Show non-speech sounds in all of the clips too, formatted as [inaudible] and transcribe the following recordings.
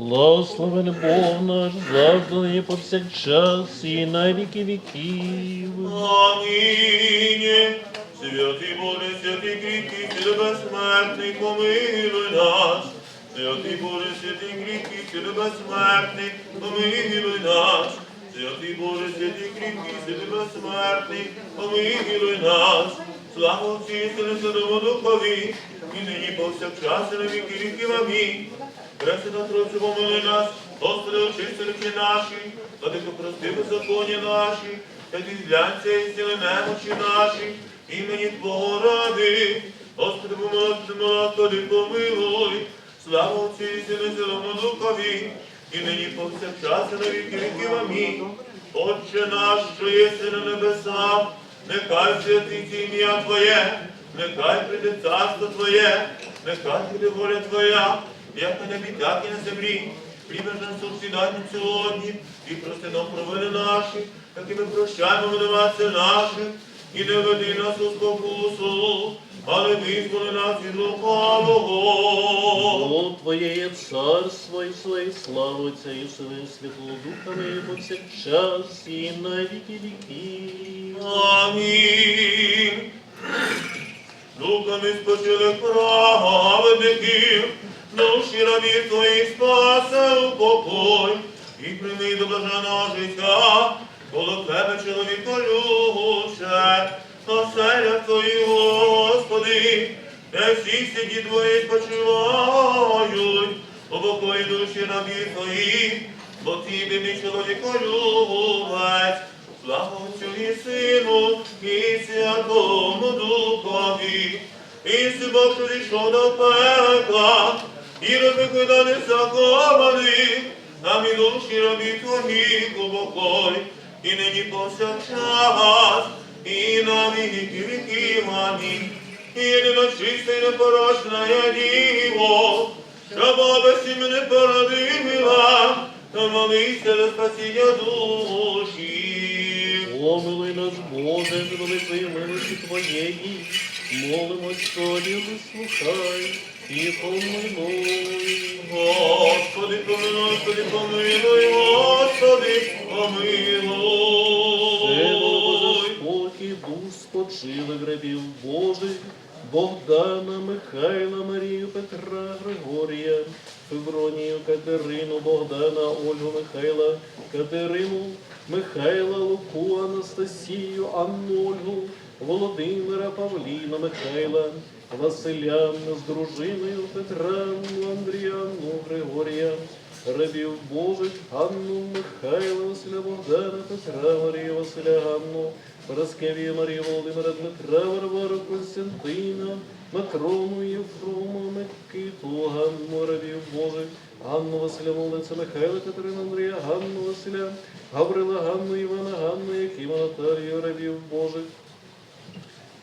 Благословен Бог наш, завжди нині повсякчас і на віки віків. Амінь. Святий Боже, святий кріпкий, безсмертний, помилуй нас. Святий Боже, святий кріпкий, безсмертний, помилуй нас. Святий Боже, святий кріпкий, безсмертний, помилуй нас. Слава Отцю і Сину, і Святому Духові, і нині повсякчас і на віки віків. Амінь. Пресвята Тройцю, помилуй нас, Господи, очисти ріки наші, владико прости беззаконня наші, та зглянься і зціли немочі наші, імені Твого ради. Господи, помилуй, Господи, помилуй, слава Отцю і Сину, Святому Духові, і нині повсякчас і на віки віків. Амінь. Отче наш, що єси на небесах, нехай святиться ім'я Твоє, нехай прийде царство Твоє, нехай буде воля Твоя, як на небі, так і на землі. Хліб наш насущний нам сьогодні, і прости нам провини наші, як і ми прощаємо винуватця наших, і не веди нас у спокусу, але визволи нас від лукавого. Бо Твоє є царство і сила, і слава Отця і Сина, і Святого Духа, і повсякчас і на віки віків. Амінь. Духами спочили праведників, душі рабів твої спасе у покой, і прийми до блаженого життя, коло тебе чоловіко любче, оселя твої, Господи, де всі сіді твої спочивають, у покої душі рабів твої, бо ти мій чоловіко любець, Слава і Сину, і Святому Духові, і Бог, що зійшов до пекла, і розпекли закованих, нам і душі робі твоїх упокой, і нині повсякчас, і на віки віків. Амінь. І єдино чиста і непорочна я діво, що Бога мене породила, то молися за спасіння душі. Помилуй нас, Боже, з великої милості Твоєї, молимось Тобі, вислухай і помилуй. Господи, помилуй, помилуй, Господи, помилуй. спокій, дух спочилих рабів Божих, Богдана, Михайла, Марію, Петра, Григорія, Февронію, Катерину, Богдана, Ольгу, Михайла, Катерину, Михайла, Луку, Анастасію, Анну, Ольгу, Володимира, Павліна, Михайла, Василя з дружиною Петра, Андріану, Григорія, рабів Божих, Ганну, Михайла, Василя, Богдана, Петра, Марію, Василя, Ганну, Параскевія, Марію, Володимира, Дмитра, Варвару, Константина, Матрону, Євфрому, Микиту, Ганну, рабів Божих, Ганну, Василя, Молодця, Михайла, Катерину, Андрія, Ганну, Василя, Гаврила, Ганну, Івана, Ганну, Якима, Наталію, рабів Божих,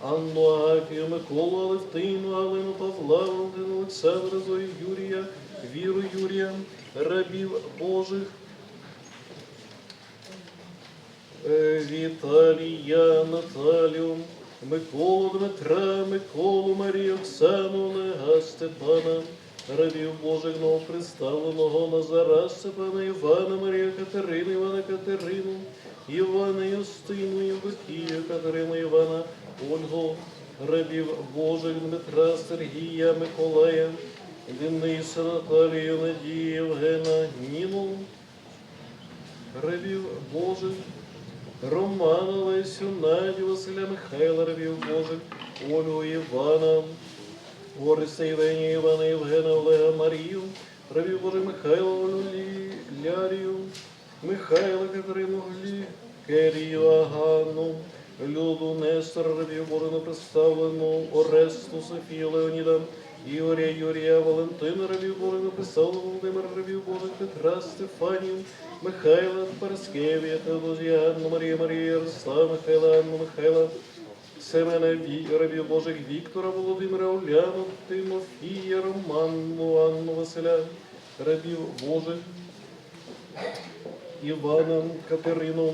Анну Агафію, Миколу, Алевтину, Алину, Павла, Валентину, Олександра, Зою, Юрія, Віру Юрія, рабів Божих, Е, Віталія, Наталію, Миколу, Дмитра, Миколу, Марію, Оксану, Олега, Степана, рабів Божих новоприставленого Назара, Степана, Івана, Марію, Катерину, Івана, Катерину, Івана, Юстину, Євдокію, Катерину, Івана, Ольгу, рабів Божих, Дмитра, Сергія, Миколая, Дениса, Наталію, Надію, Євгена, Ніну, рабів Божих, Романа, Лесю, Надю, Василя, Михайла, рабів Божих, Ольгу, Івана, Бориса, Євгенія, Івана, Євгена, Олега, Марію, рабів Божих, Михайла, Олю, Лярію, Михайла, Катерину, Глі, Керію, Агану, Люду, рабів Божих, представлену, Оресту, Софію, Леоніда, Ігоря, Юрія, Валентина, рабів Божих, написав Володимира, рабів Божих, Петра, Стефанію, Михайла, Параскевія, Теодозія, Анну, Марія, Марія, Ярослава, Михайла, Анну, Михайла, Семена, рабів Божих, Віктора, Володимира, Уляну, Тимофія, Романну, Анну, Василя, рабів Божих, Івана, Катерину,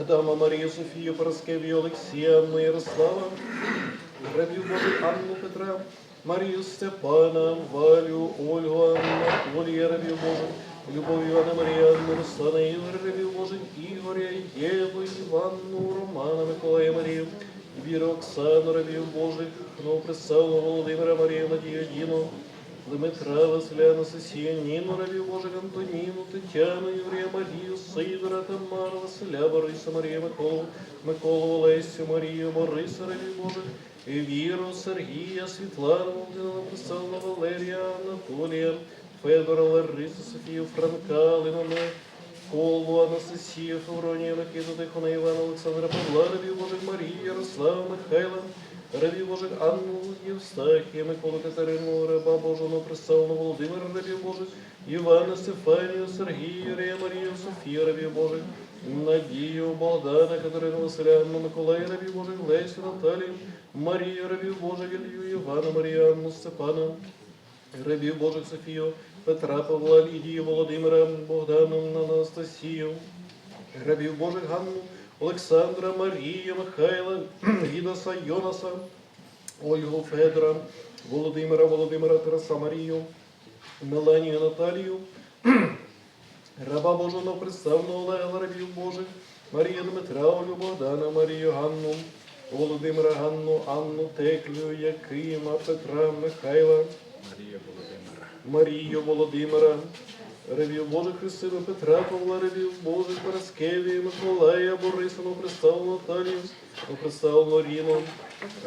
Адама, Марію, Софію, Параскевію, Олексія, Анну, Ярослава, рабів Божих, Анну, Петра, Марію Степана, Валю, Ольгу, Анатолія, рабів Божих, Любов Івана Маріанну, Руслана Ігоря, рабів Божих, Ігоря, Єву, Іванну, Романа, Миколая Марію, Віру Оксану, рабів Божих, Новопредставленого Володимира Марію, Надію Діну, Дмитра, Василя, Анастасію, Ніну, рабів Божих, Антоніну, Тетяну, Юрія, Марію, Сидора, Тамару, Василя, Бориса, Марію, Миколу, Миколу, Олесю, Марію, Бориса, рабів Божих, Віру, Сергія, Світлану, Володимира, Преселна, Валерія, Анатолія, Федора, Ларису, Софію, Франка, Лимону, Колу, Анастасію, Февронію, Микиту, Тихона, Івана, Олександра, Павла, рабів Божих, Марію, Ярослава, Михайла, рабів Божих, Анну, Євстахія, Миколу, Катерину, раба Божого, Преселну, Володимира, рабів Божих, Івана, Стефанію, Сергію, Юрія, Марію, Софію, рабів Божих, Надію, Богдана, Катерину, Василя, Анну, Миколая, рабів Божих, Лесю, Наталію, Марію, рабів Божих, Ілью, Івана, Марію, Анну, Степана, рабів Божих Софію, Петра, Павла, Лідію, Володимира, Богдану, Анастасію, рабів Божих Ганну, Олександра, Марія, Михайла, [clears throat] Гідаса, Йонаса, Ольгу, Федора, Володимира, Володимира, Тараса, Марію, Меланію, Наталію, [clears throat] раба Божого представного Олега, рабів Божих, Марію Дмитра, Олю, Богдана, Марію, Ганну, Володимира, Ганну, Анну, Теклю, Якима, Петра, Михайла, Марію Володимира, Ревів Божих Христину, Петра, Павла, Ревів Божих, Параскевію, Миколая, Борисину, представлену Наталію, представлену Ріну,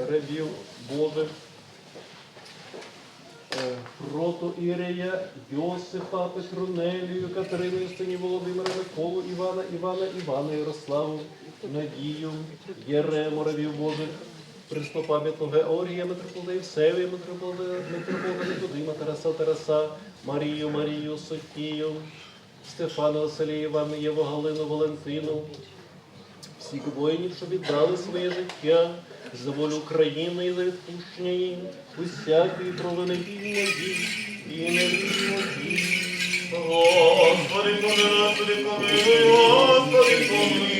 Ревів Божих, е, Прото Ірея, Йосифа, Петрунелію, Катерину, Юстині, Володимира, Миколу, Івана, Івана, Івана, Ярославу, Надію, Єрему, Ревів Божих, Престопам'ятного Георгія, митрополита Євсевія, митрополита Никодима, Тараса, Тараса, Марію, Марію, Софію, Стефана, Василія, Івана, Єву, Галину, Валентину, всіх воїнів, що віддали своє життя за волю України і за відпущення їм усякої провини вільної і невільної. Господи, помилуй, Господи, помилуй, Господи, помилуй.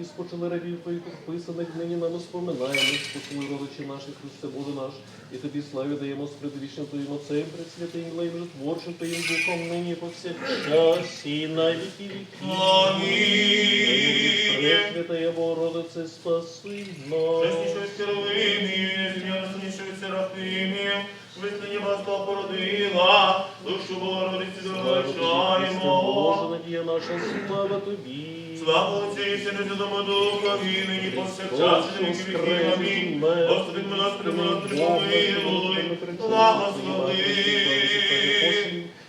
І спочили рабів твоїх підписаних нині нам споминаємо, спочили родичі наших, Христе Боже наш, і тобі славі даємо з предвічним Твоїм Отцем, пресвятим Ілеєм житворчим Твоїм Духом нині повсякчас і на віки віки. Амінь. Пресвятая Богородице, спаси нас. Чеснішою з керовимів, яснішою серафимів, вас породила, душу Богородиці тобі, Боже, надія наша, слава тобі. Слава Отцю і Сину Святому Духові, нині повсякчас і віки віків. Амінь. Господи, милостивий, помилуй, благослови.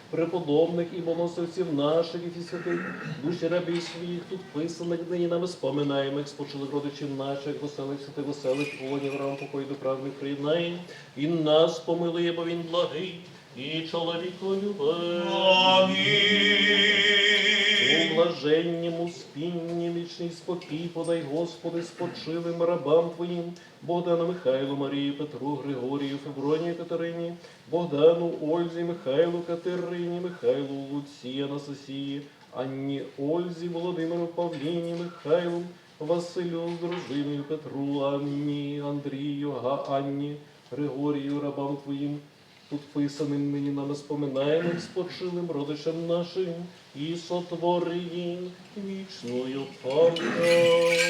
Преподобних і боносовців наших і святих, душі рабів своїх тут писаних нині нами споминаємо, як спочилих родичів наших, веселих святих, веселих воїнів, рам покою до правних приєднає, і нас помилує, бо він благий, і чоловіколюбий. У Амінь. блаженнім спінні вічний спокій подай, Господи, спочилим рабам Твоїм, Богдану Михайлу, Марію, Петру, Григорію, Февронію, Катерині, Богдану, Ользі, Михайлу, Катерині, Михайлу, Луці, Анастасії, Анні, Ользі, Володимиру, Павліні, Михайлу, Василю з дружиною, Петру, Анні, Андрію, Га, Анні, Григорію, рабам Твоїм, Підписаним нині нами споминаємо спочилим родичам нашим і сотворим вічною пам'ять.